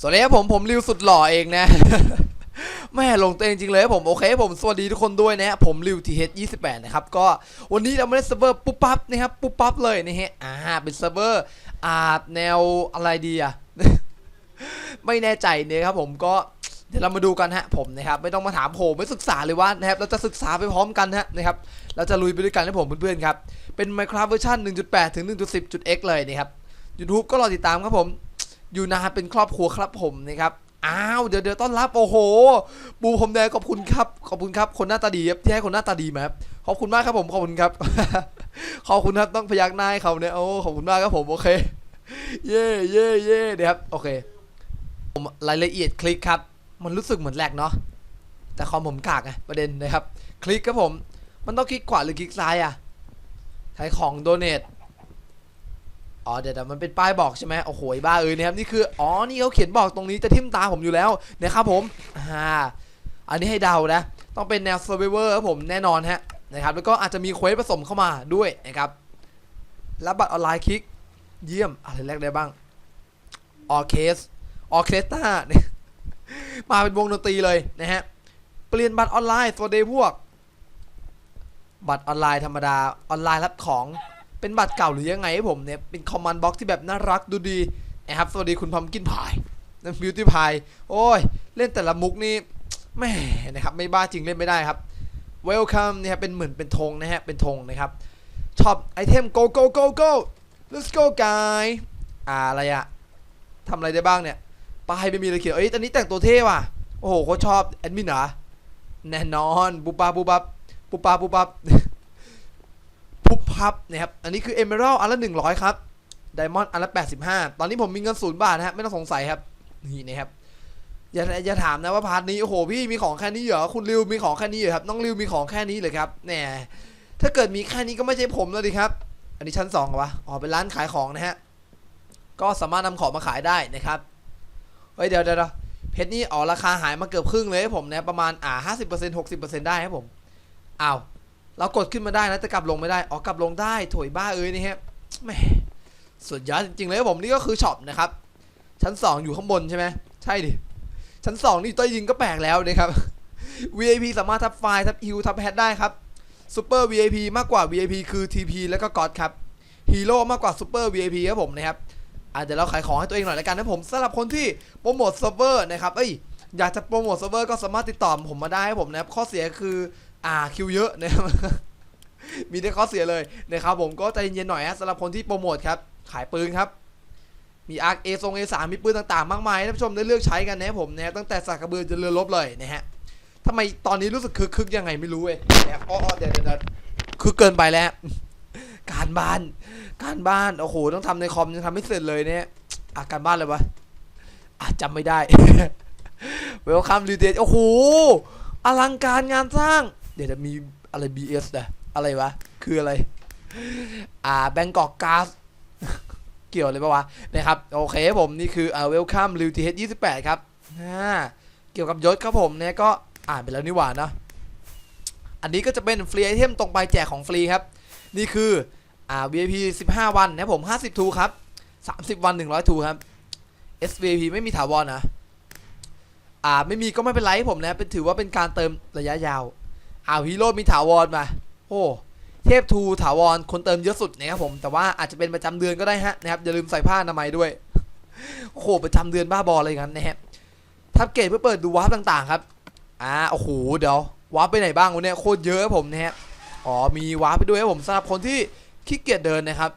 สวัสดีครับผมผมริวสุดหล่อเองนะแม่ลงตัวเองจริงเลยผมโอเคผมสวัสดีทุกคนด้วยนะผมริวทีเฮดยี่สิบแปดนะครับก็วันนี้เราไม่ได้เซิร์ฟเวอร์ปุ๊บปั๊บนะครับปุ๊บปั๊บเลยนะฮะอ่าเป็นเซิร์ฟเวอร์อ่าแนวอะไรดีอะไม่แน่ใจเนี่ยครับผมก็เดี๋ยวเรามาดูกันฮะผมนะครับไม่ต้องมาถามผมไม่ศึกษาเลยว่านะครับเราจะศึกษาไปพร้อมกันฮะนะครับเราจะลุยไปด้วยกันนะผมเพื่อนๆครับเป็น Minecraft เวอร์ชัน1.8 ถึง 1.10.x เลยนะครับ YouTube ก็รอติดตามครับผม อยู่นานเป็นครอบครัวครับผมนะครับอ้าวเดี๋ยวเดี๋ยวต้อนรับโอ้โห บูผมแดงขอบคุณครับขอบคุณครับคนหน้าตาดีครับที่ให้คนหน้าตาดีมาครับขอบคุณมากครับผมขอบคุณครับ ขอบคุณครับต้องพยักหน้าให้เขาเนี่ยโอ้ขอบคุณมากครับผมโอเค เย่เย่เย่เดี๋ยวครับโอเคผมรายละเอียดคลิกครับมันรู้สึกเหมือนแหลกเนาะแต่คอมผมกากไงประเด็นนะครับ คลิกครับผม มันต้องคลิกขวาหรือคลิกซ้ายอะใช้ของโดเนท อ๋อเดี๋ยวเดี๋ยวมันเป็นป้ายบอกใช่ไหมโอ้โหบ้าเอ้ยนะครับนี่คืออ๋อนี่เขาเขียนบอกตรงนี้จะทิ่มตาผมอยู่แล้วนะครับผมอ่าอันนี้ให้เดานะ ต้องเป็นแนว Survivor ครับผมแน่นอนฮะนะครับแล้วก็อาจจะมีเควสผสมเข้ามาด้วยนะครับรับบัตรออนไลน์คลิกเยี่ยมอะไรแรกได้บ้างออเคสออเคสตราเนี่ยมาเป็นวงดนตรีเลยนะฮะเปลี่ยนบัตรออนไลน์สวัสดีพวก บัตรออนไลน์ธรรมดาออนไลน์รับของ เป็นบัตรเก่าหรือยังไงให้ผมเนี่ยเป็นคอมมานด์บ็อกที่แบบน่ารักดูดีนะครับสวัสดีคุณพัมกินพายนั่นบิวตี้พายโอ้ย เล่นแต่ละมุกนี่แม่นะครับไม่บ้าจริงเล่นไม่ได้ครับ Welcome เนี่ยเป็นเหมือนเป็นธงนะฮะเป็นธงนะครับชอบไอเทม go go go go let's go guy อ่าอะไรอะทำอะไรได้บ้างเนี่ยป้ายไม่มีเลยเขียนเอ้ยตอนนี้แต่งตัวเท่ว่ะโอ้โหเขาชอบแอดมินเหรอแน่นอน บุปผาบุปปับปุปปาปุปปับ พุบพับนะครับ อันนี้คือ Emerald อันละ100ครับ Diamond อันละ85ตอนนี้ผมมีเงินศูนย์บาทนะฮะไม่ต้องสงสัยครับนี่นะครับอย่าอย่าถามนะว่าพาร์ทนี้โอ้โหพี่มีของแค่นี้เหรอคุณริวมีของแค่นี้เหรอครับน้องริวมีของแค่นี้เลยครับแหมถ้าเกิดมีแค่นี้ก็ไม่ใช่ผมแล้วดิครับ อันนี้ชั้น2เหรอวะอ๋อเป็นร้านขายของนะฮะก็สามารถนำของมาขายได้นะครับเฮ้ยเดี๋ยวเดี๋ยวเดี๋ยวเพชรนี่อ๋อราคาหายมาเกือบครึ่งเลยให้ผมนะประมาณอ่า50% 60%ได้ครับผมอ้าว เรากดขึ้นมาได้นะแต่กลับลงไม่ได้อ๋อกลับลงได้โถยบ้าเอ้ยนี่ฮะแหมสุดยอดจริงๆเลยผมนี่ก็คือช็อปนะครับชั้น 2 อยู่ข้างบนใช่ไหมใช่ดิชั้น 2 นี่ต้ดินก็แปลกแล้วนะครับ VIP สามารถทับไฟล์ทับฮิวทับแพทได้ครับ Super VIP มากกว่า VIP คือ TP แล้วก็กอดครับฮีโร่มากกว่า Super VIP ครับผมนะครับอะเดี๋ยวเราขายของให้ตัวเองหน่อยละกันนะผมสำหรับคนที่โปรโมทเซิร์ฟเวอร์นะครับเอ้ยอยากจะโปรโมทเซิร์ฟเวอร์ก็สามารถติดต่อผมมาได้ครับผมนะครับข้อเสียคือ อ่าคิวเยอะนะครับมีแต่ข้อเสียเลยนะครับผมก็ใจเย็นๆหน่อยฮะสำหรับคนที่โปรโมทครับขายปืนครับ มีอาร์เอทรงเอสามมีปืนต่างๆ มากมายท่านผู้ชมได้เลือกใช้กันนะครับผมนะตั้งแต่สากกระเบือจนเรือรบเลยนะฮะทำไมตอนนี้รู้สึกคึกคึกๆยังไงไม่รู้เว้ยนะอ๋อเดี๋ยวเดี๋ยวคึกเกินไปแล้ว การบ้าน การบ้านโอ้โหต้องทำในคอมยังทำไม่เสร็จเลยเนี่ยอะการบ้านเลยวะอะจำไม่ได้เวลคัมรีเดโอ้โหอลังการงานสร้าง เดี๋ยวจะมีอะไร BS นะอะไรวะ คืออะไร อ่าแบงกอกกาสเกี่ยวเลยปะวะ นะครับ โอเคผมนี่คืออ่า Welcome ริวทีเฮดยี่สิบแปดครับอ่าเกี่ยวกับยศครับผมเนี่ยก็อ่านไปแล้วนี่หว่าเนะ อันนี้ก็จะเป็นฟรีไอเทมตรงไปแจกของฟรีครับ นี่คืออ่า VIP 15 วันนะผม50ทูครับ30 วัน 100ทูครับ SVP ไม่มีถาวรนะ อ่าไม่มีก็ไม่เป็นไรให้ผมนะเป็นถือว่าเป็นการเติมระยะยาว อาฮีโร่มีถาวรมา โอ้เทพทูถาวรคนเติมเยอะสุดนะครับผมแต่ว่าอาจจะเป็นประจำเดือนก็ได้ฮะนะครับอย่าลืมใส่ผ้าอนามัยด้วยโอ้โหประจำเดือนบ้าบออะไรอย่างนั้นนะฮะทับเกตเพื่อเปิดดูวาร์ปต่างๆครับอ่าโอ้โหเดี๋ยววาร์ปไปไหนบ้างวะเนี่ยโคตรเยอะครับผมนะฮะอ๋อมีวาร์ปไปด้วยครับผมสำหรับคนที่ขี้เกียจเดินนะครับ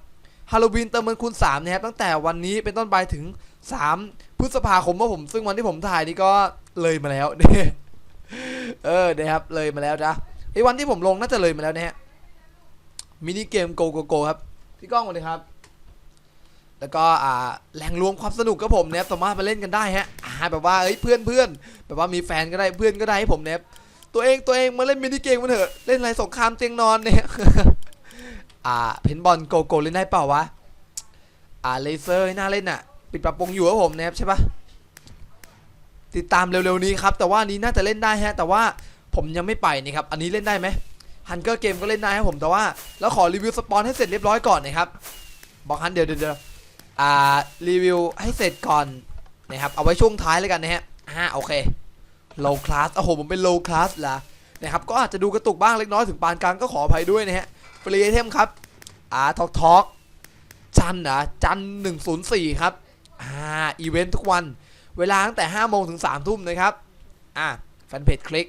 ฮาโลวีนเติมเงินคูณ3นะครับตั้งแต่วันนี้เป็นต้นไปถึง 3 พฤษภาคมว่าผม ซึ่งวันที่ผมถ่ายนี่ก็เลยมาแล้วเนี่ย เออนะครับเลยมาแล้วจ้ะไอ้วันที่ผมลงน่าจะเลยมาแล้วนะฮะมินิเกมโกโกโกครับพี่ก้องสวัสดีครับ แล้วก็อ่าแหล่งรวมความสนุกกับผมเนี่ยสามารถมาเล่นกันได้ฮะอ่าแบบว่าเอ้ยเพื่อนเพื่อนแบบว่ามีแฟนก็ได้เพื่อนก็ได้ให้ผมเนี่ยตัวเองตัวเองมาเล่นมินิเกมกันเถอะเล่นอะไรสงครามเตียงนอนเนี่ยอ่าเพนบอลโกโกเล่นได้เปล่าวะอ่าเลเซอร์น่าเล่นอะ ปิดปรับปรุงอยู่ครับผมนะครับใช่ปะ ติดตามเร็วๆนี้ครับแต่ว่านี้น่าจะเล่นได้ฮะแต่ว่าผมยังไม่ไปนี่ครับอันนี้เล่นได้ไหมฮันเกอร์เกมก็เล่นได้ครับผมแต่ว่าแล้วขอรีวิวสปอนให้เสร็จเรียบร้อยก่อนนะครับบอกฮันเดี๋ยวเดี๋ยวอ่ารีวิวให้เสร็จก่อนนะครับเอาไว้ช่วงท้ายแล้วกันนะฮะอ่าโอเค low class โอ้โหผมเป็น low class ละนะครับก็อาจจะดูกระตุกบ้างเล็กน้อยถึงปานกลางก็ขออภัยด้วยนะฮะฟรีไอเทมครับอ่าทอกทอกจันนะจัน104ครับอ่าอีเวนต์ทุกวัน เวลาตั้งแต่5โมงถึง3ทุ่มนะครับอ่าแฟนเพจคลิก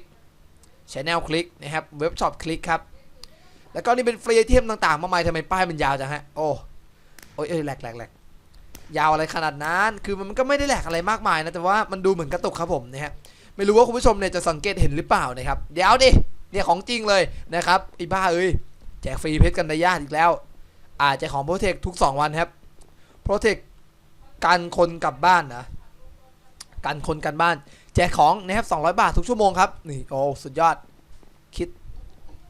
ช anel คลิกนะครับเว็บช็อปคลิกครับ แล้วก็นี่เป็นฟรีไอเทมต่างๆ มากมายทำไมป้ายมันยาวจังฮะ โอ้โอ้ยเอ้ยแหลกแหลกแหลกยาวอะไรขนาดนั้น คือมันก็ไม่ได้แหลกอะไรมากมายนะ แต่ว่ามันดูเหมือนกระตุกครับผมนะฮะ ไม่รู้ว่าคุณผู้ชมเนี่ยจะสังเกตเห็นหรือเปล่านะครับ เดี๋ยวดิ เนี่ยของจริงเลยนะครับไอ้บ้าเอ้ย แจกฟรีเพชรกันได้ยากอีกแล้ว อาแจกของโปรเทคทุก 2 วันครับ โปรเทคการคนกลับบ้านนะ การคนกันบ้าน แจกของนะครับ200 บาททุกชั่วโมงครับ นี่โอ้สุดยอด คิด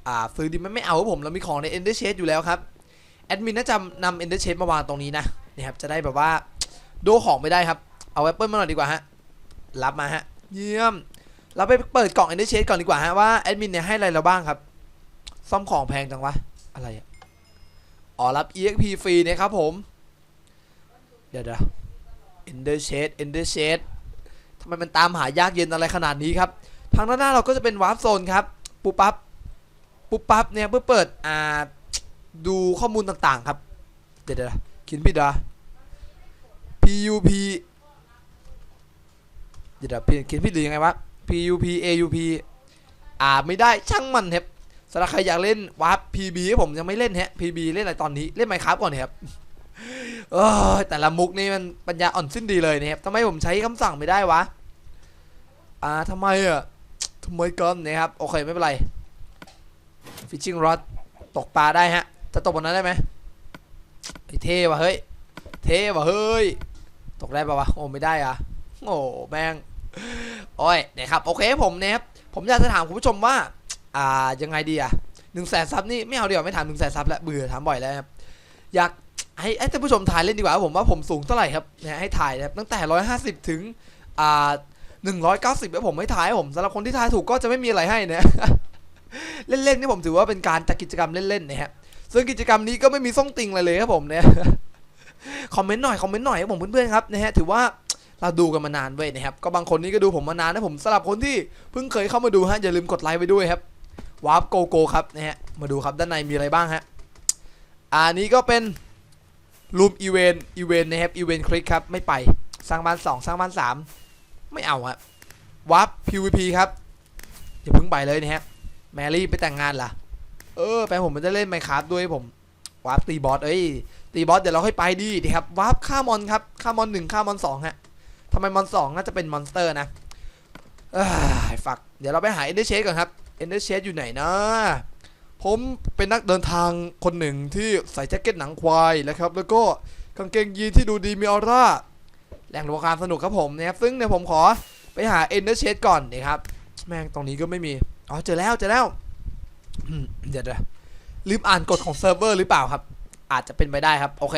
อ่าซื้อดีไม่ไม่เอาครับผม เรามีของใน Ender Shade อยู่แล้วครับ แอดมินน่าจะนำ Ender Shade มาวางตรงนี้นะนี่ครับจะได้แบบว่าโดของไม่ได้ครับ เอาแอปเปิลมาหน่อยดีกว่าฮะ รับมาฮะ เยี่ยม เราไปเปิดกล่อง Ender Shade ก่อนดีกว่าฮะว่าแอดมินเนี่ยให้อะไรเราบ้างครับ ซ่อมของแพงจังวะ อะไรอะอ๋อรับ EXP ฟรีนะครับผม เดี๋ยวเดี๋ยว Ender Shade Ender Shade ทำไมมันตามหายากเย็นอะไรขนาดนี้ครับ ทางด้านหน้าเราก็จะเป็นวาร์ปโซนครับปูปั๊บปุ๊บปั๊บเนี่ยเพื่อเปิดอ่าดูข้อมูลต่างๆครับ เดี๋ยวเดี๋ยวเขียนผิดเหรอ PUP เดี๋ยวเดี๋ยวเขียนผิดหรือยังไงวะ PUP AUP อ่าไม่ได้ช่างมันครับสำหรับใครอยากเล่นวาร์ป PB ผมยังไม่เล่นฮะ PB เล่นอะไรตอนนี้เล่นไมครับก่อนครับ เออแต่ละมุกนี่มันปัญญาอ่อนสิ้นดีเลยนะครับทำไมผมใช้คำสั่งไม่ได้วะ อ่าทำไมอะทำไมกันนะครับ โอเคไม่เป็นไรฟิชชิงรอดตกปลาได้ฮะ จะตกบนนั้นได้ไหมเท่ว่ะเฮ้ย เท่ว่ะเฮ้ย ตกได้ปะวะ โอ้ไม่ได้อะโอ้แม่งโอ้ยนะครับ โอเคผมเนี่ยครับผมอยากจะถามคุณผู้ชมว่า อ่ายังไงดีอะหนึ่งแสนซับนี่ไม่เอาเดี๋ยวไม่ถามหนึ่งแสนซับแล้วเบื่อถามบ่อยแล้วครับอยาก ให้ให้ท่านผู้ชมทายเล่นดีกว่าผมว่าผมสูงเท่าไหร่ครับเนี่ยให้ถ่ายนะครับตั้งแต่ร้อยห้าสิบถึงอ่าหนึ่งร้อยเก้าสิบแล้วผมไม่ทายผมสำหรับคนที่ทายถูกก็จะไม่มีอะไรให้นะเล่นๆนี่ผมถือว่าเป็นการจัดกิจกรรมเล่นๆนะฮะซึ่งกิจกรรมนี้ก็ไม่มีส่งติงอะไรเลยครับผมเนี่ยคอมเมนต์หน่อยคอมเมนต์หน่อยครับผมเพื่อนๆครับนะฮะถือว่าเราดูกันมานานเว้ยนะครับก็บางคนนี่ก็ดูผมมานานนะผมสำหรับคนที่เพิ่งเคยเข้ามาดูฮะอย่าลืมกดไลค์ไปด้วยครับวาร์ปโกโก้ครับนะฮะมาดูครับด้านในมีอะไรบ้างฮะอันนี้ก็เป็น รูมอีเวนอีเวนนะครับอีเวนคลิกครับไม่ไปสร้างบ้าน2สร้างบ้าน3ไม่เอาฮะวาร์ป PVP ครับอย่าเพิ่งไปเลยนะฮะแมรี่ไปแต่งงานล่ะ เออแฟนผมมันจะเล่นไมค์คราฟด้วยผมวาร์ปตีบอสเอ้ยตีบอสเดี๋ยวเราค่อยไปดีดีครับวาร์ปฆ่ามอนครับฆ่ามอนหนึ่งฆ่ามอนสองฮะทำไมมอนสองน่าจะเป็นมอนสเตอร์นะเอ้ยฝัก เดี๋ยวเราไปหาเอนเดอร์เชสก่อนครับเอนเดอร์เชสอยู่ไหนนะ ผมเป็นนักเดินทางคนหนึ่งที่ใส่แจ็คเก็ตหนังควายนะครับ แล้วก็กางเกงยีนที่ดูดีมีออร่าแหล่งรวมความสนุกครับผมนะครับซึ่งเดี๋ยวผมขอไปหาเอ็นเดอร์เชก่อนนะครับ แม่งตรงนี้ก็ไม่มี อ๋อ เจอแล้ว เจอแล้วเดี๋ยวเดี๋ยวลืมอ่านกฎของเซิร์ฟเวอร์หรือเปล่าครับ อาจจะเป็นไปได้ครับ โอเค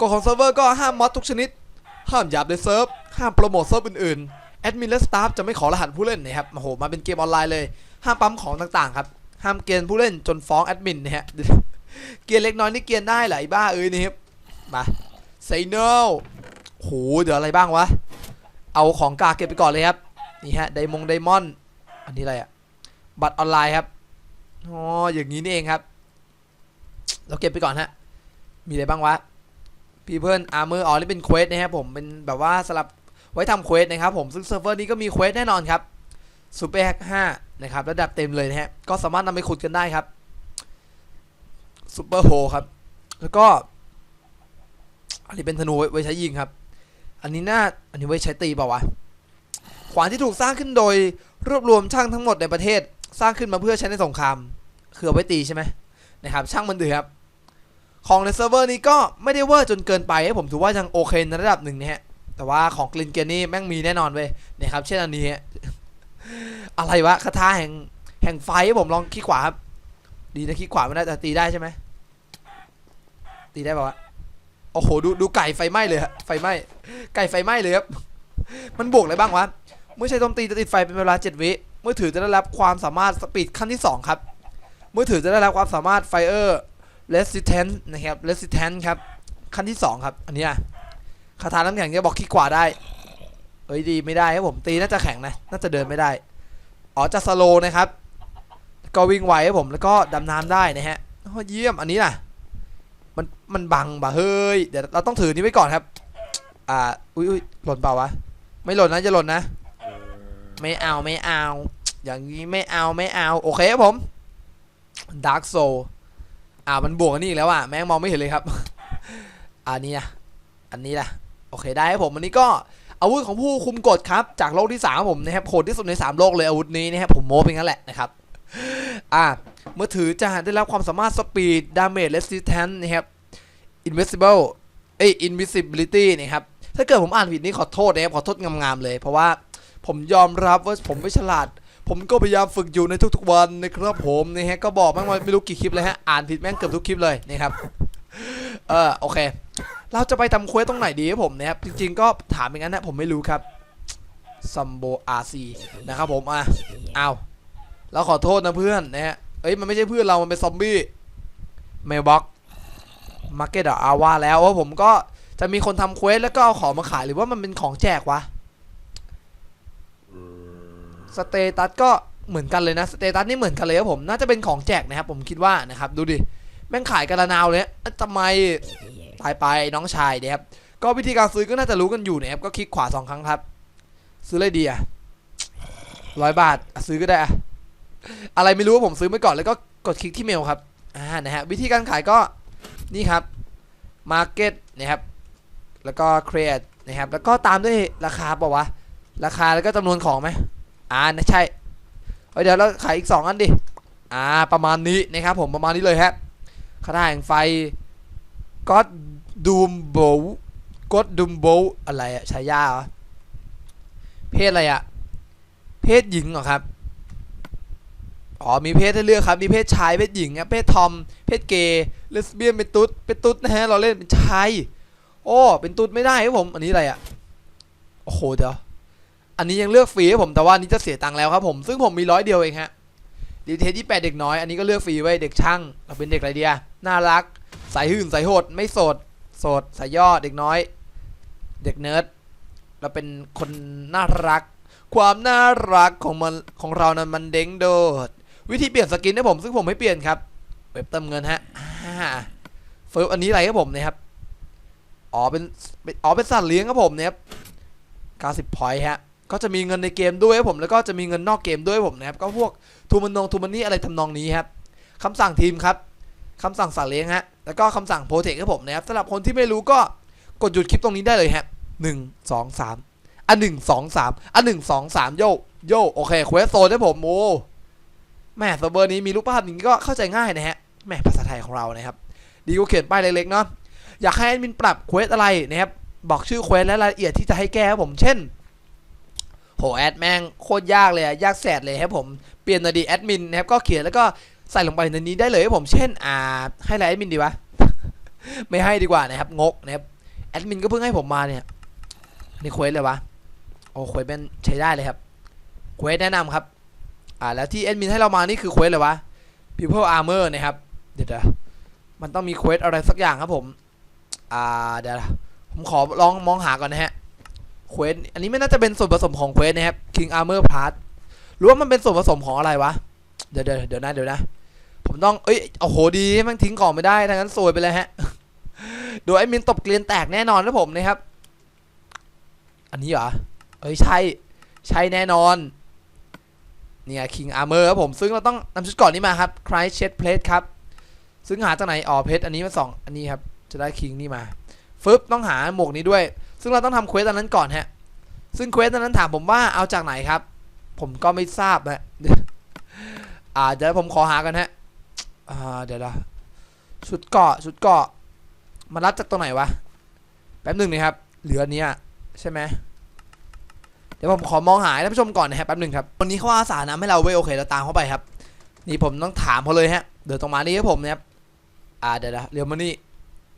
กฎของเซิร์ฟเวอร์ก็ห้ามมอดทุกชนิด ห้ามหยาบในเซิร์ฟ ห้ามโปรโมทเซิร์ฟอื่นๆ แอดมินและสตาฟจะไม่ขอรหัสผู้เล่นนะครับโอ้โห มาเป็นเกมออนไลน์เลย ห้ามปั๊มของต่างๆครับ ห้ามเกณฑ์ผู้เล่นจนฟ้องแอดมินนะฮะเกียร์เล็กน้อยนี่เกียร์ได้เหรอไอ้บ้าเอ้ยนี่ครับมา say no โหเดี๋ยวอะไรบ้างวะ เอาของกาเก็บไปก่อนเลยครับนี่ฮะไดมงไดมอนอันนี้อะไรอะบัตรออนไลน์ครับอ๋ออย่างนี้นี่เองครับ เราเก็บไปก่อนฮะมีอะไรบ้างวะ People Armor อ๋อนี่เป็นเควสนะครับผมเป็นแบบว่าสลับไว้ทำเควสนะครับผมซึ่งเซิร์ฟเวอร์นี้ก็มีเควสแน่นอนครับ Super Hack 5 นะครับระดับเต็มเลยนะฮะก็สามารถนำไปขุดกันได้ครับ Super h o ครับ แล้วก็ อันนี้เป็นธนูไว้ใช้ยิงครับ อันนี้น่าอันนี้ไว้ใช้ตีเปล่าวะขวานที่ถูกสร้างขึ้นโดยรวบรวมช่างทั้งหมดในประเทศ สร้างขึ้นมาเพื่อใช้ในสงครามคือเอาไว้ตีใช่ไหมนะครับ ช่างมันเดือครับของในเซิร์ฟเวอร์นี้ก็ไม่ได้เวอร์จนเกินไปให้ผมถือว่ายังโอเคในระดับหนึ่งนะฮะแต่ว่าของกลินเกนนี่แม่งมีแน่นอนเว้ยนะครับเช่นอันนี้ อะไรวะคาถาแห่งแห่งไฟผมลองคลิกขวาครับ ดีนะคลิกขวาไม่ได้แต่ตีได้ใช่ไหมตีได้ป่าวะโอ้โหดูดูไก่ไฟไหม้เลยฮะไฟไหม้ไก่ไฟไหม้เลยครับมันบวกอะไรบ้างวะเมื่อใช้โจมตีจะติดไฟเป็นเวลา 7 วิมือถือจะได้รับความสามารถสปีดขั้นที่ 2 ครับมือถือจะได้รับความสามารถ Fire Resistance นะครับ Resistance ครับขั้นที่ 2 ครับ อันนี้คาถาน้ำแข็งจะบอกคลิกขวาได้ เอ้ยดีไม่ได้ครับผมตีน่าจะแข็งนะน่าจะเดินไม่ได้อ๋อจะสโลนะครับก็วิ่งไหวครับผมแล้วก็ดำน้ำได้นะฮะโอ้เยี่ยมอันนี้ล่ะมันมันบังบ่ะเฮ้ยเดี๋ยวเราต้องถือนี้ไว้ก่อนครับ อ่าอุ้ยหล่นเปล่าวะไม่หล่นนะจะหล่นนะ ไม่เอาไม่เอา อย่างนี้ไม่เอาไม่เอาโอเคครับผม Dark Soul อ่ามันบวกกันนี่อีกแล้วอะแม่งมองไม่เห็นเลยครับ อันนี้อะอันนี้ล่ะโอเคได้ครับผมอันนี้ก็ อาวุธของผู้คุมกฎครับ จากโลกที่3ผมนะครับโหดที่สุดใน 3 โลกเลยอาวุธนี้นะครับผมโม้ไปงั้นแหละนะครับอ่าเมื่อถือจะได้รับความสามารถ Speed Damage Resistance นะครับ Invisible เอ้ย Invisibility นะครับ ถ้าเกิดผมอ่านผิดนี่ขอโทษนะครับ ขอโทษงามๆเลย เพราะว่าผมยอมรับว่าผมไม่ฉลาด ผมก็พยายามฝึกอยู่ในทุกๆวันนะครับผมนะฮะก็บอกแม่งไม่รู้กี่คลิปเลยฮะ อ่านผิดแม่งเกือบทุกคลิปเลยนะครับ เออโอเค เราจะไปทำเควสตรงไหนดีครับผมนะครับ จริง ๆ ก็ถามอย่างนั้นนะผมไม่รู้ครับซัมโบอาซีนะครับผมอะเอาเราขอโทษนะเพื่อนนะฮะเอ้ยมันไม่ใช่เพื่อนเรา มันเป็นซอมบี้เมลบ็อกมาร์เก็ตอาว่าแล้วว่าผมก็จะมีคนทำเควสแล้วก็เอาของมาขายหรือว่ามันเป็นของแจกวะสเตตัสก็เหมือนกันเลยนะ สเตตัสนี่เหมือนกันเลยครับผม น่าจะเป็นของแจกนะครับ ผมคิดว่านะครับ ดูดิ แม่งขายกันละนาวเลยเอ๊ะทำไมตายไปน้องชายนะครับก็วิธีการซื้อก็น่าจะรู้กันอยู่นะครับก็คลิกขวาสองครั้งครับ ซื้ออะไรดีอะร้อยบาทอะซื้อก็ได้อะอะไรไม่รู้ว่าผมซื้อไปก่อนแล้วก็กดคลิกที่เมลครับอ่านะฮะวิธีการขายก็นี่ครับ Market นะครับแล้วก็ Create นะครับแล้วก็ตามด้วยราคาเปล่าวะราคาแล้วก็จำนวนของไหมอ่านะใช่เฮ้ยเดี๋ยวเราขายอีก 2 อันดิอ่าประมาณนี้นะครับผมประมาณนี้เลยฮะ คาถาแห่งไฟก็ดดูมโบก็ดดูมโบอะไรอะชายาเหรอเพศอะไรอะเพศหญิงเหรอครับอ๋อมีเพศให้เลือกครับมีเพศชายเพศหญิงเพศทอม เพศเกย์เลสเบี้ยนเป็นตุ๊ดเป็นตุ๊ดนะฮะเราเล่นเป็นชายโอ้เป็นตุ๊ดไม่ได้ครับผม อันนี้อะไรอะโอ้โหเดี๋ยวอันนี้ยังเลือกฟรีครับผมแต่ว่านนี้จะเสียตังค์แล้วครับผมซึ่งผมมีร้อยเดียวเองฮะดีเทสที่แปดเด็กน้อยอันนี้ก็เลือกฟรีไว้เด็กช่างเราเป็นเด็กอะไรเดีย น่ารัก สายหื่นสายโหด ไม่โสด โสด สายย่อเด็กน้อย เด็กเนิร์ด เราเป็นคนน่ารัก ความน่ารักของมันของเรานั้นมันเด้งโดด วิธีเปลี่ยนสกินให้ผมซึ่งผมไม่เปลี่ยนครับ เว็บเติมเงินฮะอ่าเฟิร์อันนี้อะไรครับผมเนะครับ อ๋อเป็น อ๋อเป็นสัตว์เลี้ยงครับผมเนี่ยครับ90พอยต์ฮะ ก็จะมีเงินในเกมด้วยครับผม แล้วก็จะมีเงินนอกเกมด้วยผมนะครับ ก็พวกทูมันนงทูมันนี่อะไรทำนองนี้ครับคำสั่งทีมครับ คำสั่งสัตว์เลี้ยงฮะ แล้วก็คำสั่งโปรเทคครับผมนะครับสำหรับคนที่ไม่รู้ก็กดหยุดคลิปตรงนี้ได้เลยฮะหนึ่งสองสามอันหนึ่งสองสามอันหนึ่งสองสามโยโยโอเคเควสโซนให้ผมโอ้แม่เซิร์ฟเวอร์นี้มีรูปภาพอย่างนี้ก็เข้าใจง่ายนะฮะแม่ภาษาไทยของเรานะครับ ดีกว่าเขียนป้ายเล็กๆเนาะอยากให้แอดมินปรับเควสอะไรนะครับบอกชื่อเควสและรายละเอียดที่จะให้แก้ครับผมเช่นโหแอดแม่งโคตรยากเลยอะยากแสดเลยครับผมเปลี่ยนน่อยดีแอดมินนะครับก็เขียนแล้วก็ ใส่ลงไปในนี้ได้เลยครับผม เช่นอ่าให้อะไรแอดมินดีวะ ไม่ให้ดีกว่านะครับ งกนะครับ แอดมินก็เพิ่งให้ผมมาเนี่ย นี่เควสเลยวะ โอ้เควสเป็นใช้ได้เลยครับ เควสแนะนำครับ อ่าแล้วที่แอดมินให้เรามานี่คือเควสเลยวะ People Armor นะครับ เดี๋ยวมันต้องมีเควสอะไรสักอย่างครับผม อ่าเดี๋ยวผมขอลองมองหาก่อนนะฮะ เควส อันนี้ไม่น่าจะเป็นส่วนผสมของเควสนะครับ King Armor Part หรือว่ามันเป็นส่วนผสมของอะไรวะ เดี๋ยวเดี๋ยวเดี๋ยวนะเดี๋ยวนะ ผมต้อง เอ้ย โอ้โห ดีแมันทิ้งของไม่ได้ถ้างั้นซวยไปเลยฮะ โดยไอ้มินตบเกลียนแตกแน่นอนนะผมนะครับ อันนี้เหรอ เอ้ย ใช่ ใช่แน่นอน เนี่ย King Armor ครับผม ซึ่งเราต้องนำชุดก่อนนี้มาครับ c r y c h e s t Plate ครับ ซึ่งหาจากไหน อ๋อ เพชร อันนี้มาสอง อันนี้ครับ จะได้ King นี่มา ฟึบต้องหาหมวกนี้ด้วย ซึ่งเราต้องทำเควสอันนั้นก่อนฮะ ซึ่งเควสอันนั้นถามผมว่าเอาจากไหนครับ ผมก็ไม่ทราบนะอ่าเดี๋ยวผมขอหากันฮะ อ่าเดี๋ยวละชุดเกาะชุดเกาะมันรับจากตรงไหนวะแป๊บหนึ่งนะครับ เหลือนเนี้ยใช่ไหมเดี๋ยวผมขอมองหาท่านผู้ชมก่อนนะครับแป๊บหนึ่งครับวันนี้เขาอาสานะให้เราเว้ยโอเคเราตามเข้าไปครับ นี่ผมต้องถามเขาเลยฮะเดี๋ยวตรงมานี่ครับผมนะครับอ่าเดี๋ยวนะเรียวมานี่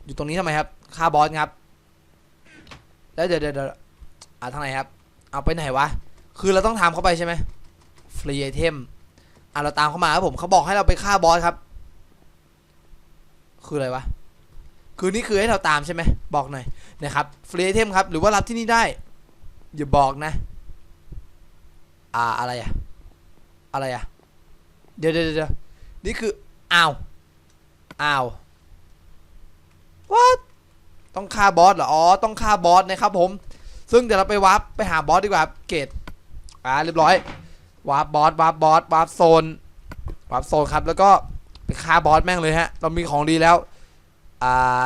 อยู่ตรงนี้ทำไมครับค่าบอสครับแล้วเดี๋ยวเดี๋ยวอ่าทางไหนครับ เอาไปไหนวะคือเราต้องทำเข้าไปใช่ไหมฟรีไอเทมอะเราตามเข้ามาครับผมเขาบอกให้เราไปฆ่าบอสครับ คืออะไรวะ คือนี่คือให้เราตามใช่ไหม บอกหน่อยนะครับ ฟรีไอเทมครับ หรือว่ารับที่นี่ได้ อย่าบอกนะ อ่าอะไรอะอะไรอะเดี๋ยวเดี๋ยวเดี๋ยวนี่คือ อ้าว อ้าว what ต้องฆ่าบอสเหรอ อ๋อ ต้องฆ่าบอสนะครับผม ซึ่งเดี๋ยวเราไปวาร์ปไปหาบอสดีกว่า เกตอ่าเรียบร้อยวาร์ปบอสวาร์ปบอสวาร์ปโซนวาร์ปโซนครับ แล้วก็ ไปฆ่าบอสแม่งเลยฮะ เรามีของดีแล้ว อ่า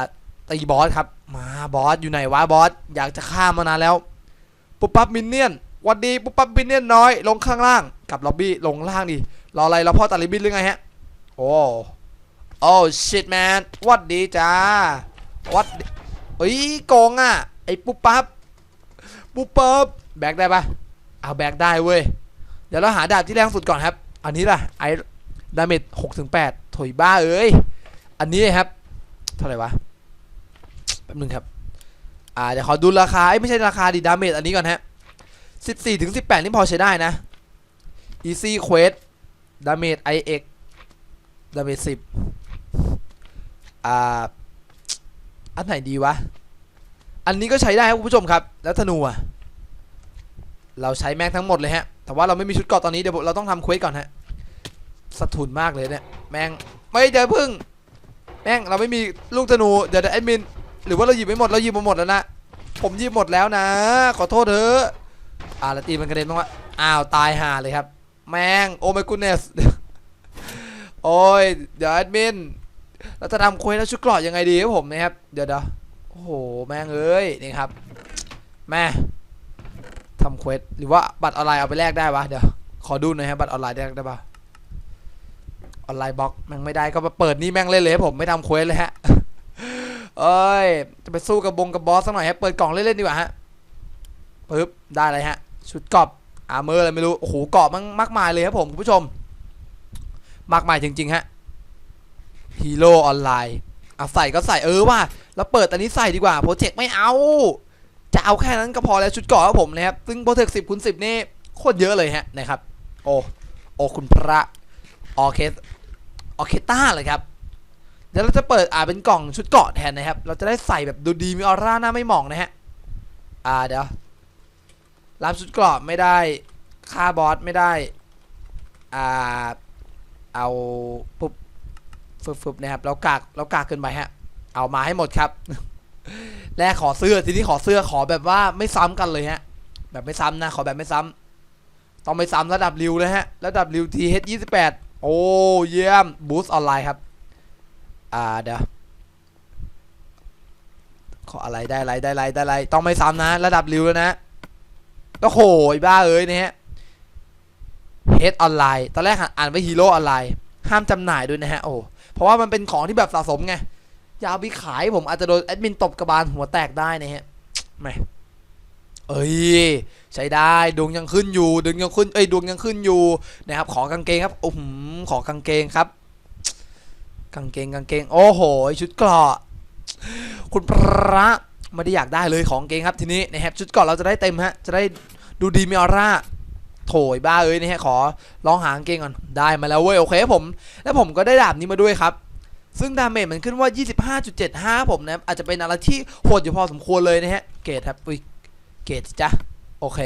ตีบอสครับ มาบอสอยู่ไหนวะบอส อยากจะฆ่ามานานแล้ว ปุ๊บปั๊บมินเนี่ยนวัดดีปุ๊บปั๊บมินเนี่ยนน้อย ลงข้างล่าง กับล็อบบี้ ลงล่างดิ รออะไรรอพ่อตัดริบินหรือไงฮะ โอ้ โอ้ shit man วัดดีจ้าวัดดีเอ้ยโกงอะ ไอ้ปุ๊บปั๊บ ปุ๊บปั๊บ แบกได้ปะเอาแบกได้เว้ย เดี๋ยวเราหาดาบที่แรงสุดก่อนครับ อันนี้ล่ะไอ้ ดาเมจหกถึงแปดถอยบ้าเอ้ย อันนี้ครับ เท่าไหร่วะ แป๊บนึงครับ อ่าเดี๋ยวขอดูราคาไม่ใช่ราคาดิดาเมจอันนี้ก่อนฮะ14ถึง18นี่พอใช้ได้นะ Easy Quest ดาเมจ IX ดาเมจ10อ่า อันไหนดีวะ อันนี้ก็ใช้ได้ครับคุณผู้ชมครับ แล้วธนูอะเราใช้แม่งทั้งหมดเลยฮะ แต่ว่าเราไม่มีชุดเกราะตอนนี้เดี๋ยวเราต้องทำเควสก่อนฮะ สะทุนมากเลยเนี่ยแม่งไม่เดี๋ยวพึ่ง แม่งเราไม่มีลูกธนูเดี๋ยวเดี๋ยวแอดมินหรือว่าเราหยิบไม่หมดเราหยิบมาหมดแล้วนะผมหยิบหมดแล้วนะ ขอโทษเถอะอ่าแล้วตีมันกระเด็นบ้างวะอ้าวตายห่าเลยครับ แม่งโอ้ my goodness โอ้ยเดี๋ยวแอดมินเราจะทำเควสแล้วชุดเกราะยังไงดีครับผมนะครับเดี๋ยวเดี๋ยวโอ้โหแม่งเอ้ยนี่ครับแม่ทำเควสหรือว่าบัตรออนไลน์เอาไปแลกได้ปะเดี๋ยวขอดูหน่อยครับบัตรออนไลน์แลกได้ปะ ออนไลน์บล็อกแม่งไม่ได้ก็มาเปิดนี่แม่งเล่นเลยผมไม่ทำเควสเลยฮะเอ้ยจะไปสู้กับบงกับบอสสักหน่อยฮะเปิดกล่องเล่นๆดีกว่าฮะปึ๊บได้เลยฮะ ชุดกรอบอาร์เมอร์อะไรไม่รู้โอ้โหกรอบมันมากมายเลยครับผมคุณผู้ชม มากมายจริงๆฮะฮีโร่ออนไลน์เอาใส่ก็ใส่เออว่าแล้วเปิดอันนี้ใส่ดีกว่าโปรเจกต์ไม่เอา จะเอาแค่นั้นก็พอแล้วชุดกราะครับผมนะครับซึ่งโปรเจกต์สิบคูณสิบนี่โคตรเยอะเลยฮะนะครับ โอ้โอ้คุณพระออเคส ออเคสต้าเลยครับเดี๋ยวเราจะเปิดอ่าเป็นกล่องชุดเกราะแทนนะครับ เราจะได้ใส่แบบดูดีมีออร่าหน้าไม่หมองนะฮะ อ่าเดี๋ยวรับชุดเกราะไม่ได้ฆ่าบอสไม่ได้ อ่า เอาปุ๊บฟึบฟึบนะครับ เรากากเรากากเกินไปฮะ เอามาให้หมดครับแรกขอเสื้อทีนี้ขอเสื้อขอแบบว่าไม่ซ้ำกันเลยฮะ แบบไม่ซ้ำนะ ขอแบบไม่ซ้ำต้องไม่ซ้ำระดับริวเลยฮะ ระดับริวทีเฮดยี่สิบแปด โอ้เยี่ยมบูส์ออนไลน์ครับ อ่าเดี๋ยวขออะไรได้อะไรได้อะไรได้อะไรต้องไม่ซ้ำนะ ระดับริวแล้วนะโอ้โหบ้าเอ้ยเนี่ยเฮดออนไลน์ตอนแรกอ่านว่าฮีโร่ออนไลน์ห้ามจำหน่ายด้วยนะฮะโอ้เพราะว่ามันเป็นของที่แบบสะสมไงยาเอาไปขายผมอาจจะโดนแอดมินตบกระบาลหัวแตกได้นะฮะแหม เอ้ยใช้ได้ดวงยังขึ้นอยู่ดวงยังขึ้นเอ้ยดวงยังขึ้นอยู่นะครับขอกางเกงครับโอ้โหขอกางเกงครับ กางเกงกางเกง โอ้โหชุดเกราะคุณพระไม่ได้อยากได้เลยของเกงครับทีนี้นะครับชุดเกราะเราจะได้เต็มฮะจะได้ดูดีมีออร่าโถยบ้าเอ้ยนะฮะขอลองหางเกงก่อนได้มาแล้วเว้ยโอเคผม แล้วผมก็ได้ดาบนี้มาด้วยครับซึ่งดาเมจมันขึ้นว่า 25.75 ผมนะอาจจะเป็นอะไรที่โหดอยู่พอสมควรเลยนะฮะเกรดครับอุ้ย เกรดจ้ะโอเค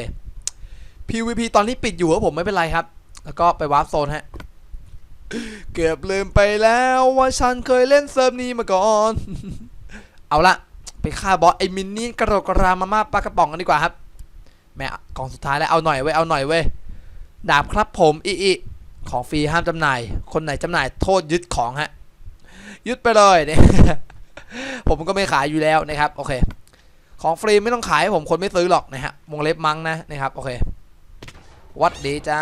PVP ตอนนี้ปิดอยู่ครับผมไม่เป็นไรครับ แล้วก็ไปวาร์ปโซนฮะ เกือบลืมไปแล้วว่าฉันเคยเล่นเซิร์ฟนี้มาก่อน เอาละไปฆ่าบอสไอ้มินนี่กระโดดกระรามาม่าปลากระป๋องกันดีกว่าครับ แม่กล่องสุดท้ายแล้วเอาหน่อยเว้ยเอาหน่อยเว้ยดาบครับผมอีอีของฟรีห้ามจำหน่าย คนไหนจำหน่ายโทษยึดของฮะยึดไปเลยเนี่ยผมก็ไม่ขายอยู่แล้วนะครับ โอเค ของฟรีไม่ต้องขายผมคนไม่ซื้อหรอกนะฮะวงเล็บมั้งนะนะครับโอเควัดดีจ้า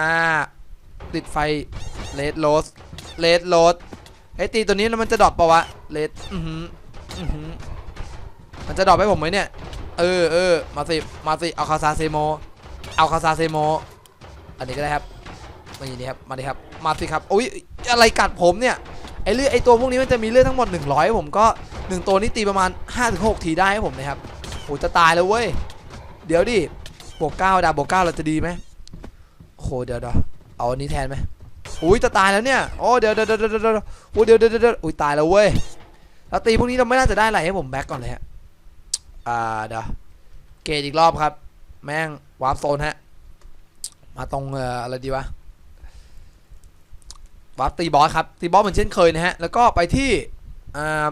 ติดไฟเลดโรสเลดโรสไอ้ยตีตัวนี้แล้วมันจะดรอปปะวะเลดอือหืออือหือมันจะดรอปให้ผมไหมเนี่ยเออเออมาสิมาสิเอาคาซาเซโมเอาคาซาเซโมอันนี้ก็ได้ครับมาอย่างนี้ครับมาดิครับมาสิครับอุ้ยอะไรกัดผมเนี่ยไอเลือดไอตัวพวกนี้มันจะมีเลือดทั้งหมด 100 ผมก็ 1 ตัวนี้ตีประมาณ5-6ทีได้ให้ผมนะครับ โอ้จะตายแล้วเว้ย เดี๋ยวดิบวก9ดาบบวก9เราจะดีไหมโอ้โหเดี๋ยวเดี๋ยวเอาอันนี้แทนไหมอุ้ยจะตายแล้วเนี่ยโอ้เดี๋ยวเดี๋ยวเดี๋ยวเดี๋ยวเดี๋ยวโอ้เดี๋ยวเดี๋ยวเดี๋ยวอุ้ยตายแล้วเว้ยแล้วตีพวกนี้เราไม่น่าจะได้อะไรให้ผมแบ็กก่อนเลยฮะอ่าเดี๋ยวเกตอีกรอบครับ แม่งวาร์ปโซนฮะมาตรงเอ่ออะไรดีวะวาร์ปตีบอสครับตีบอสเหมือนเช่นเคยนะฮะแล้วก็ไปที่อ่า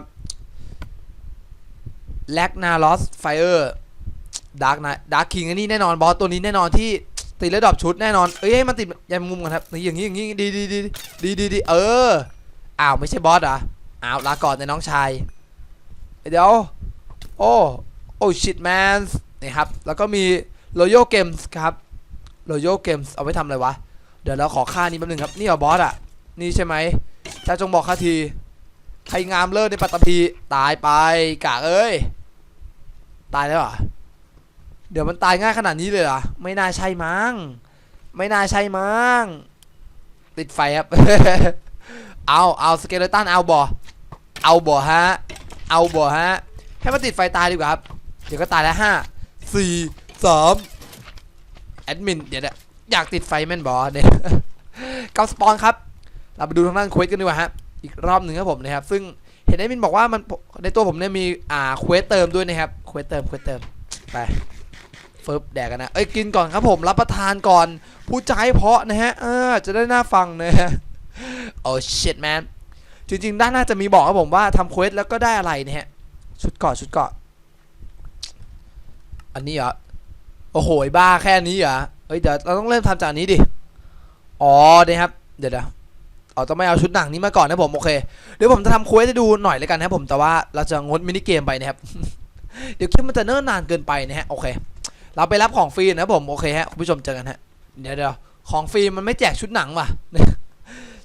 แลกนาลอสไฟเออร์ดาร์กนะดาร์กคิงอันนี้แน่นอนบอสตัวนี้แน่นอนที่ตีแล้วดรอปชุดแน่นอน เอ้ยให้มันติดยันมุมกันครับนี่อย่างนี้อย่างนี้ดีดีดีดีดีดีเอออ้าวไม่ใช่บอสเหรออ้าวลาก่อนในน้องชายเดี๋ยวโอ้โอ้ชิตแมนนี่ครับแล้วก็มี Royal Games ครับ Royal Games เอาไว้ทำอะไรวะ เดี๋ยวเราขอค่านี้แป๊บนึงครับ นี่เหรอบอสอะ นี่ใช่ไหมจ้าจงบอกข้าที ใครงามเลิศในปัตตภีตายไปกากเอ้ย ตายแล้วเหรอเดี๋ยวมันตายง่ายขนาดนี้เลยเหรอไม่น่าใช่มั้งไม่น่าใช่มั้งติดไฟครับ เอาเอาสเกเลตันเอาบ่อเอาบ่อฮะ เอาบ่อฮะ ให้มันติดไฟตายดีกว่าครับ เดี๋ยวก็ตายแล้วห้าสี่สามแอดมินเดี๋ยวอยากติดไฟแม่นบอเนี่ยกับสปอนครับ เราไปดูทางด้านเควสกันดีกว่าฮะ อีกรอบหนึ่งครับผมนะครับ ซึ่งเห็นแอดมินบอกว่ามันในตัวผมเนี่ยมีอ่าเควสเติมด้วยนะครับเควสเติมเควสเติมไปเฟิบแดกกันนะเอ้ยกินก่อนครับผมรับประทานก่อนพูดใจเพาะนะฮะเออจะได้น่าฟังนะฮะโอ้ shit man จริงๆด้านหน้าจะมีบอกครับผมว่าทำเควสแล้วก็ได้อะไรนะฮะชุดเกาะชุดเกาะอันนี้เหรอโอ้โหบ้าแค่นี้เหรอเอ้ยเดี๋ยวเราต้องเริ่มทำจากนนี้ดิอ๋อเนี่ยครับ เดี๋ยวเดี๋ยว เอาต้องไม่เอาชุดหนังนี้มาก่อนนะผมโอเค เดี๋ยวผมจะทำควสให้ดูหน่อยแล้วกันนะผมแต่ว่าเราจะงดมินิเกมไปนะครับ เดี๋ยวคลิปมันจะเนิ่นนานเกินไปนะฮะโอเค เราไปรับของฟรีนะผมโอเคฮะคุณผู้ชมเจอกันฮะเดี๋ยวเดี๋ยวของฟรีมันไม่แจกชุดหนังว่ะ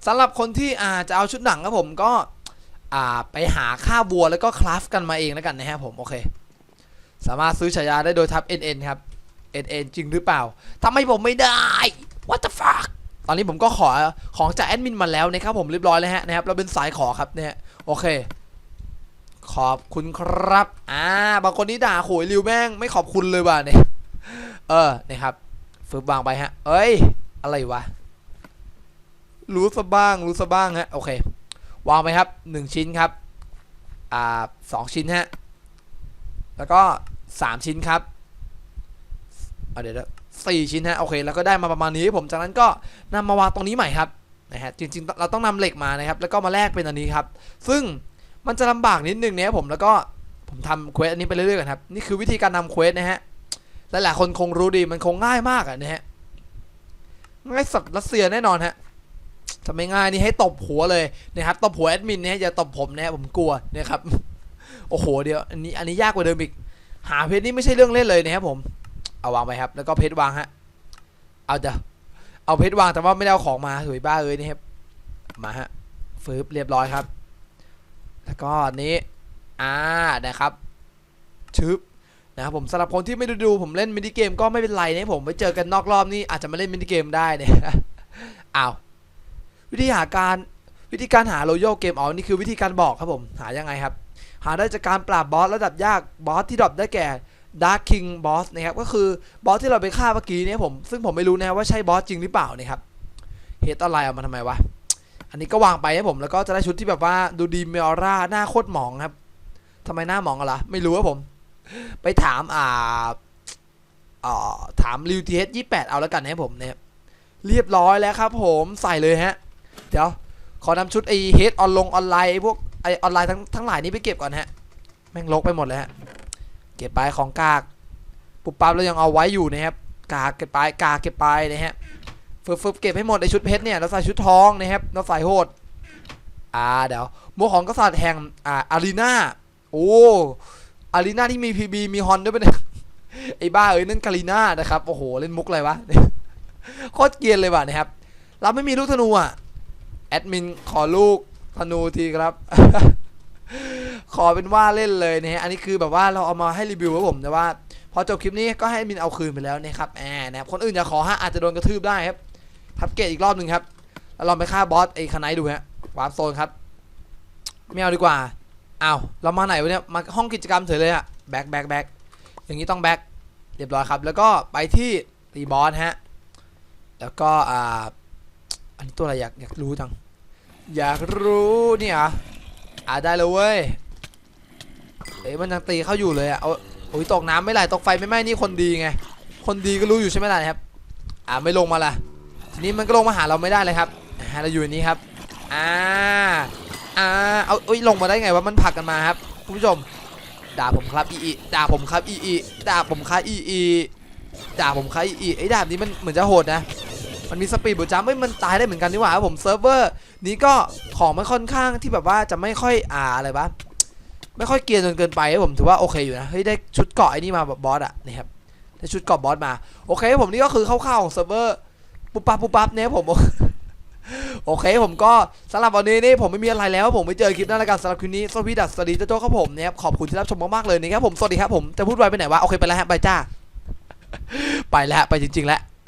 สำหรับคนที่อ่าจะเอาชุดหนังครับผมก็อ่าไปหาค่าบัวแล้วก็คราฟกันมาเองแล้วกันนะฮะผมโอเค สามารถซื้อฉายาได้โดยทับ NN ครับ NN จริงหรือเปล่าทำไมผมไม่ได้ What the fuck ตอนนี้ผมก็ขอของจากแอดมินมาแล้วนะครับผมเรียบร้อยแล้วฮะนะครับเราเป็นสายขอครับเนี่ยโอเค ขอบคุณครับอ่าบางคนนี่ด่าโขยริวแม่งไม่ขอบคุณเลยว่ะเนี่ยเออนะครับฝึกวางไปฮะ เอ้ย อะไรวะ รู้ซะบ้าง รู้ซะบ้างฮะ โอเค วางไปครับหนึ่งชิ้นครับ อ่าสองชิ้นฮะ แล้วก็สามชิ้นครับ เอาเดี๋ยว นะสี่ชิ้นฮะโอเคแล้วก็ได้มาประมาณนี้ผมจากนั้นก็นำมาวางตรงนี้ใหม่ครับนะฮะจริงๆ เราต้องนำเหล็กมานะครับแล้วก็มาแลกเป็นอันนี้ครับ ซึ่งมันจะลำบากนิดนึงนะครับผมแล้วก็ผมทำเควสอันนี้ไปเรื่อยๆกันครับนี่คือวิธีการนำเควสนะฮะหลายๆคนคงรู้ดีมันคงง่ายมากอะนะฮะง่ายสัตว์รัสเซียแน่นอนฮะถ้าไม่ง่ายนี่ให้ตบหัวเลยนะครับตบหัวแอดมินเนี่ยอย่าตบผมนะผมกลัวนะครับโอ้โหเดี๋ยวอันนี้อันนี้ยากกว่าเดิมอีกหาเพชรนี่ไม่ใช่เรื่องเล่นเลยนะครับผม เอาวางไปครับ แล้วก็เพชรวางฮะ เอาจะเอาเพชรวางแต่ว่าไม่ได้เอาของมาสวยบ้าเอ้ยนะครับมาฮะฟืบเรียบร้อยครับ แล้วก็นี้อ่านะครับชึบนะครับผมสำหรับคนที่ไม่ได้ดูผมเล่นมินิเกมก็ไม่เป็นไรนะผมไปเจอกันนอกรอบนี่อาจจะมาเล่นมินิเกมได้เนี่ยอ้าววิธีหาการวิธีการหาโรโยเกมอ๋อนี่คือวิธีการบอกครับผมหายังไงครับ หาได้จากการปราบบอสระดับยากบอสที่ดรอปได้แก่ Dark King Boss นะครับก็คือบอสที่เราไปฆ่าเมื่อกี้เนี่ยผมซึ่งผมไม่รู้นะว่าใช่บอสจริงหรือเปล่านะครับเฮดอะไรเอามาทำไมวะอันนี้ก็วางไปนะผมแล้วก็จะได้ชุดที่แบบว่าดูดีเมอร่าหน้าโคตรหมองครับทำไมหน้าหมองอะล่ะไม่รู้ครับผม ไปถามอ่าอ่าถามริวทีเอสยี่แปดเอาแล้วกันนะผมเนี่ยเรียบร้อยแล้วครับ ผมใส่เลยฮะ เดี๋ยว ขอนำชุดไอเฮดออนลงออนไลน์พวกไอออนไลน์ทั้งทั้งหลายนี้ไปเก็บก่อนฮะแม่งลกไปหมดเลยฮะ เก็บไปของกากปุบปั๊บแล้วยังเอาไว้อยู่นะครับกากเก็บไปกากเก็บไปนะฮะฟึบฟึบเก็บให้หมดไอชุดเพชรเนี่ยเราใส่ชุดทองนะครับเราใส่โหดอ่าเดี๋ยวโมวของกษัตริย์แห่งอ่าอารีนาโอ้อารีนาที่มีพีบีมีฮอนด้วยปะเนี่ยไอ้บ้าเอ้ยนั่นกาลีนานะครับโอ้โหเล่นมุกอะไรวะโคตรเกียนเลยว่ะนะครับ เราไม่มีลูกธนูอะแอดมินขอลูกธนูทีครับ ขอเป็นว่าเล่นเลยนะฮะอันนี้คือแบบว่าเราเอามาให้รีวิวครับผมแต่ว่า พอจบคลิปนี้ก็ให้มินเอาคืนไปแล้วนะครับแอบนะครับคนอื่นอย่าขอฮะอาจจะโดนกระทืบได้ครับทับเกตอีกรอบหนึ่งครับแล้วลองไปฆ่าบอสไอ้คานายดูฮะวาร์ปโซนครับไม่เอาดีกว่าอ้าวเรามาไหนวะเนี่ยมาห้องกิจกรรมเฉยเลยอะแบ็คแบ็คแบ็คอย่างนี้ต้องแบ็คเรียบร้อยครับ แล้วก็ไปที่ตีบอสฮะแล้วก็อ่าอันนี้ตัวอะไรอยากอยากรู้จัง อยากรู้เนี่ยเหรออ่าได้เลยเว้ย เอ้ยมันยังตีเข้าอยู่เลยอะเอาโอ้ยตกน้ำไม่ไหลตกไฟไม่ไหม้นี่คนดีไง คนดีก็รู้อยู่ใช่ไหมล่ะครับ อ่าไม่ลงมาละทีนี้มันก็ลงมาหาเราไม่ได้เลยครับเราอยู่นี้ครับอ่าอ่าเอาเอ้ยลงมาได้ไงวะมันผลักกันมาครับคุณผู้ชม ด่าผมครับอีอีด่าผมครับอีอีด่าผมครับอีอีด่าผมครับอีอีไอ้ดาบนี้มันเหมือนจะโหดนะมันมีสปีดบูจัมป์เอ้ยมันตายได้เหมือนกันนี่หว่าครับผมเซิร์ฟเวอร์นี้ก็ของมันค่อนข้างที่แบบว่าจะไม่ค่อยอ่าอะไรบ้า ไม่ค่อยเกียนจนเกินไปผมถือว่าโอเคอยู่นะเฮ้ยได้ชุดเกาะไอ้นี่มาแบบบอสอะนี่ครับได้ชุดเกาะบอสมาโอเคผมนี่ก็คือคร่าวๆของเซิร์ฟเวอร์ปุ๊บปั๊บปุ๊บปั๊บเนี่ยผมโอเคผมก็สำหรับวันนี้นี่ผมไม่มีอะไรแล้ว ผมไปเจอคลิปหน้าแล้วกันสำหรับคลิปนี้สวัสดีดัสสวัสดีเจ้าโจ้ครับผมนะครับขอบคุณที่รับชมมากๆเลยนะครับผมสวัสดีครับผมจะพูดไวไปไหนวะโอเคไปแล้วฮะไปจ้า ไปแล้วไปจริงๆแล้ว